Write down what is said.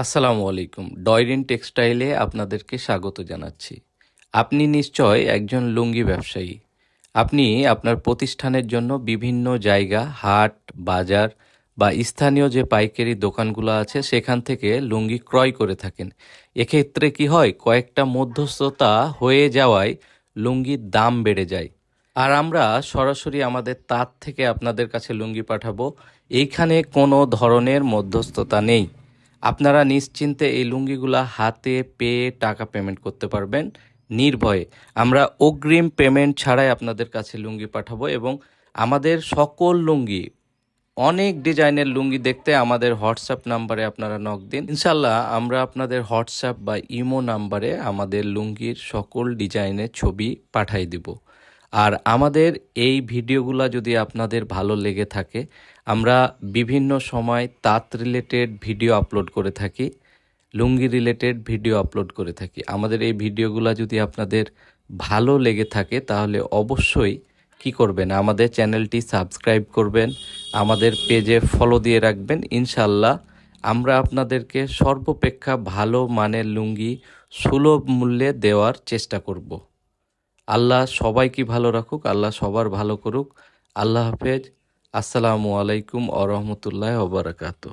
আসসালামু আলাইকুম। ডয়রিন টেক্সটাইলে আপনাদেরকে স্বাগত জানাচ্ছি। আপনি নিশ্চয় একজন লুঙ্গি ব্যবসায়ী। আপনি আপনার প্রতিষ্ঠানের জন্য বিভিন্ন জায়গা, হাট, বাজার বা স্থানীয় যে পাইকারি দোকানগুলো আছে, সেখান থেকে লুঙ্গি ক্রয় করে থাকেন। এক্ষেত্রে কি হয়, কয়েকটা মধ্যস্থতা হয়ে যাওয়ায় লুঙ্গির দাম বেড়ে যায়। আর আমরা সরাসরি আমাদের তাঁত থেকে আপনাদের কাছে লুঙ্গি পাঠাবো। এইখানে কোনো ধরনের মধ্যস্থতা নেই। আপনারা নিশ্চিন্তে এই লুঙ্গিগুলা হাতে পেয়ে টাকা পেমেন্ট করতে পারবেন। নির্ভয়ে আমরা অগ্রিম পেমেন্ট ছাড়াই আপনাদের কাছে লুঙ্গি পাঠাবো এবং আমাদের সকল লুঙ্গি, অনেক ডিজাইনের লুঙ্গি দেখতে আমাদের হোয়াটসঅ্যাপ নাম্বারে আপনারা নক দিন। ইনশাল্লাহ আমরা আপনাদের হোয়াটসঅ্যাপ বা ইমো নাম্বারে আমাদের লুঙ্গির সকল ডিজাইনের ছবি পাঠাই দিব। আর আমাদের এই ভিডিওগুলো যদি আপনাদের ভালো লেগে থাকে, আমরা বিভিন্ন সময় তাঁত রিলেটেড ভিডিও আপলোড করে থাকি, লুঙ্গি রিলেটেড ভিডিও আপলোড করে থাকি। আমাদের এই ভিডিওগুলো যদি আপনাদের ভালো লেগে থাকে, তাহলে অবশ্যই কি করবেন? আমাদের চ্যানেলটি সাবস্ক্রাইব করবেন, আমাদের পেজে ফলো দিয়ে রাখবেন। ইনশাল্লাহ আমরা আপনাদেরকে সর্বাপেক্ষা ভালো মানের লুঙ্গি সুলভ মূল্যে দেওয়ার চেষ্টা করব। আল্লাহ সবাইকে ভালো রাখুক, আল্লাহ সবার ভালো করুক। আল্লাহ হাফেজ। আসসালামু আলাইকুম আ রহমতুল্লাহ ওবরাকাতু